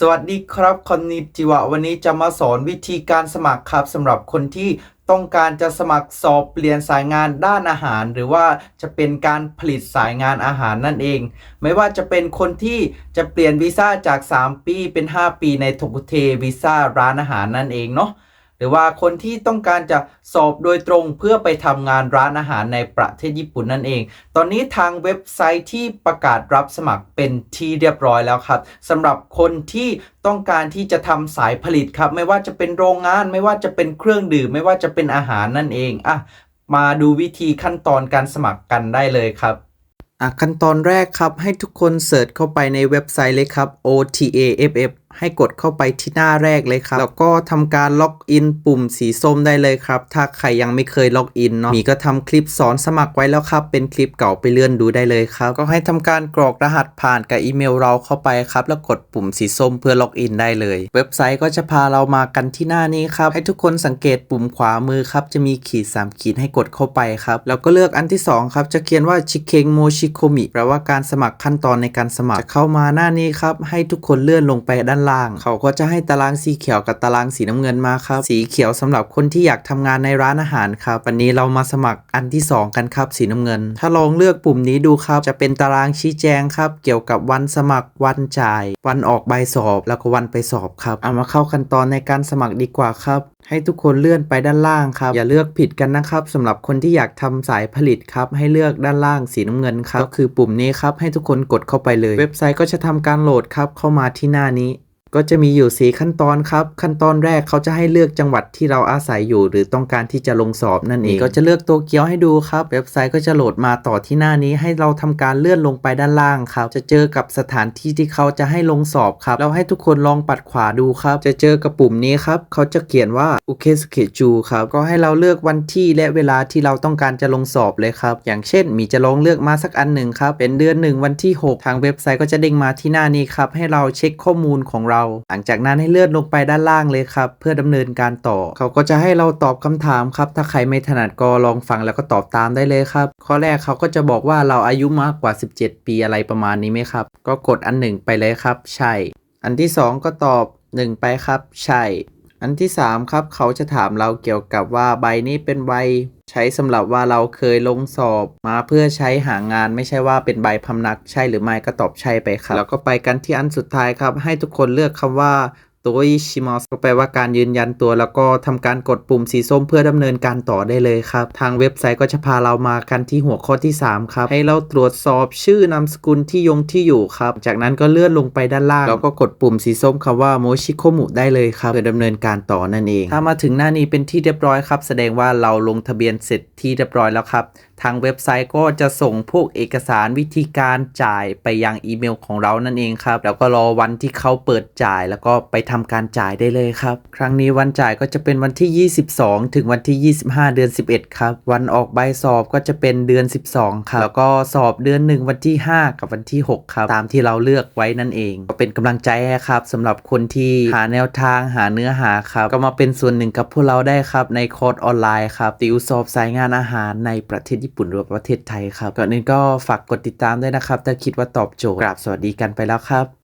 สวัสดีครับคอนนิจิวะวันนี้จะมาสอนวิธีการสมัครครับสำหรับคนที่ต้องการจะสมัครสอบเปลี่ยนสายงานด้านอาหาร หรือว่าจะเป็นการผลิตสายงานอาหารนั่นเอง ไม่ว่าจะเป็นคนที่จะเปลี่ยนวีซ่าจาก 3 ปีเป็น 5 ปีในทกุเทวีซ่าร้านอาหารนั่นเองเนาะ หรือว่าคนที่ต้องการจะสอบโดยตรงเพื่อไปทำงานร้านอาหารในประเทศญี่ปุ่นนั่นเอง ตอนนี้ทางเว็บไซต์ที่ประกาศรับสมัครเป็นที่เรียบร้อยแล้วครับสำหรับคนที่ต้องการที่จะทำสายผลิตครับ ไม่ว่าจะเป็นโรงงาน ไม่ว่าจะเป็นเครื่องดื่ม ไม่ว่าจะเป็นอาหารนั่นเองอะมาดูวิธีขั้นตอนการสมัครกันได้เลยครับอะขั้นตอนแรกครับให้ทุกคนเสิร์ชเข้าไปในเว็บไซต์เลยครับ OTAFF ให้กดเข้าไปที่หน้าแรกเลยครับ แล้วก็ทำการล็อกอินปุ่มสีส้มได้เลยครับ ถ้าใครยังไม่เคยล็อกอินเนาะ มีก็ทำคลิปสอนสมัครไว้แล้วครับ เป็นคลิปเก่าไปเลื่อนดูได้เลยครับ ก็ให้ทำการกรอกรหัสผ่านกับอีเมลเราเข้าไปครับ แล้วกดปุ่มสีส้มเพื่อล็อกอินได้เลย เว็บไซต์ก็จะพาเรามากันที่หน้านี้ครับ ให้ทุกคนสังเกตปุ่มขวามือครับ จะมีขีด 3 ขีดให้กดเข้าไปครับ แล้วก็เลือกอันที่ 2 ครับ จะเขียนว่าชิเคงโมชิโคมิแปลว่าการสมัครขั้นตอนในการสมัคร จะเข้ามาหน้านี้ครับ ให้ทุกคนเลื่อนลงไปด้านล่าง เขาก็จะให้ตารางสีเขียวกับตารางสีน้ำเงินมาครับ สีเขียวสำหรับคนที่อยากทำงานในร้านอาหารครับ วันนี้เรามาสมัครอันที่ 2 กันครับ สีน้ำเงิน ถ้าลองเลือกปุ่มนี้ดูครับ จะเป็นตารางชี้แจงครับ เกี่ยวกับวันสมัครวันจ่าย วันออกใบสอบ แล้วก็วันไปสอบครับ เอามาเข้าขั้นตอนในการสมัครดีกว่าครับ ให้ทุกคนเลื่อนไปด้านล่างครับ อย่าเลือกผิดกันนะครับสำหรับคนที่อยากทำสายผลิตครับ ให้เลือกด้านล่างสีน้ำเงินครับ ก็คือปุ่มนี้ครับ ให้ทุกคนกดเข้าไปเลย เว็บไซต์ก็จะทำการโหลดครับ เข้ามาที่หน้านี้ ก็จะมีอยู่สีขั้นตอนครับ ขั้นตอนแรกเขาจะให้เลือกจังหวัดที่เราอาศัยอยู่ หรือต้องการที่จะลงสอบนั่นเองก็จะเลือกโตเกียวให้ดูครับ เว็บไซต์ก็จะโหลดมาต่อที่หน้านี้ ให้เราทำการเลื่อนลงไปด้านล่างครับ จะเจอกับสถานที่ที่เขาจะให้ลงสอบครับแล้วให้ทุกคนลองปัดขวาดูครับ จะเจอกับปุ่มนี้ครับเขาจะเขียนว่าอุเคสเคจูครับก็ให้เราเลือกวันที่และเวลาที่เราต้องการจะลงสอบเลยครับ อย่างเช่น มีจะลองเลือกมาสักอันหนึ่งครับเป็นเดือนหนึ่งวันที่ 6 ทางเว็บไซต์ก็จะเด้งมาที่หน้านี้ครับให้เราเช็คข้อมูลของเราหลังจากนั้นให้เลื่อนลงไปด้านล่างเลยครับ เพื่อดำเนินการต่อ เขาก็จะให้เราตอบคำถามครับ ถ้าใครไม่ถนัดก็ลองฟังแล้วก็ตอบตามได้เลยครับ ข้อแรกเขาก็จะบอกว่าเราอายุมากกว่า 17 ปีอะไรประมาณนี้ไหมครับ ก็กดอันหนึ่งไปเลยครับ ใช่ อันที่ 2 ก็ตอบ 1 ไปครับ ใช่ อันที่ 3 ครับ เขาจะถามเราเกี่ยวกับว่าใบนี้เป็นใบ ใช้สำหรับว่าเราเคยลงสอบมาเพื่อใช้หางานไม่ใช่ว่าเป็นใบพำนักใช่หรือไม่ก็ตอบใช่ไปครับ แล้วก็ไปกันที่อันสุดท้ายครับ ให้ทุกคนเลือกคำว่า ตัวอิชิมอสก็แปลว่าการยืนยันตัว แล้วก็ทำการกดปุ่มสีส้มเพื่อดำเนินการต่อได้เลยครับ ทางเว็บไซต์ก็จะพาเรามากันที่หัวข้อที่ 3 ครับ ให้เราตรวจสอบชื่อนามสกุลที่ยงที่อยู่ครับ จากนั้นก็เลื่อนลงไปด้านล่าง แล้วก็กดปุ่มสีส้มคำว่าโมชิโคมุได้เลยครับเพื่อดำเนินการต่อนั่นเอง ถ้ามาถึงหน้านี้เป็นที่เรียบร้อยครับ แสดงว่าเราลงทะเบียนเสร็จที่เรียบร้อยแล้วครับทางเว็บไซต์ก็จะส่งพวกเอกสารวิธีการจ่ายไปยังอีเมลของเรานั่นเองครับแล้วก็รอวันที่เขาเปิดจ่ายแล้วก็ไปทำการจ่ายได้เลยครับ ครั้งนี้วันจ่ายก็จะเป็นวันที่ 22 ถึงวันที่ 25 เดือน 11 ครับ วันออกใบสอบก็จะเป็นเดือน 12 ครับ แล้วก็สอบเดือน 1 วันที่ 5 กับวันที่ 6 ครับ ตามที่เราเลือกไว้นั่นเอง ก็เป็นกำลังใจครับสำหรับคนที่หาแนวทางหาเนื้อหาครับ ก็มาเป็นส่วนหนึ่งกับพวกเราได้ครับ ในคอร์สออนไลน์ครับ ติวสอบสายงานอาหารในประเทศญี่ปุ่นหรือประเทศไทยครับก่อนอื่นก็ฝากกดติดตามด้วยนะครับ ถ้าคิดว่าตอบโจทย์กราบสวัสดีกันไปแล้วครับ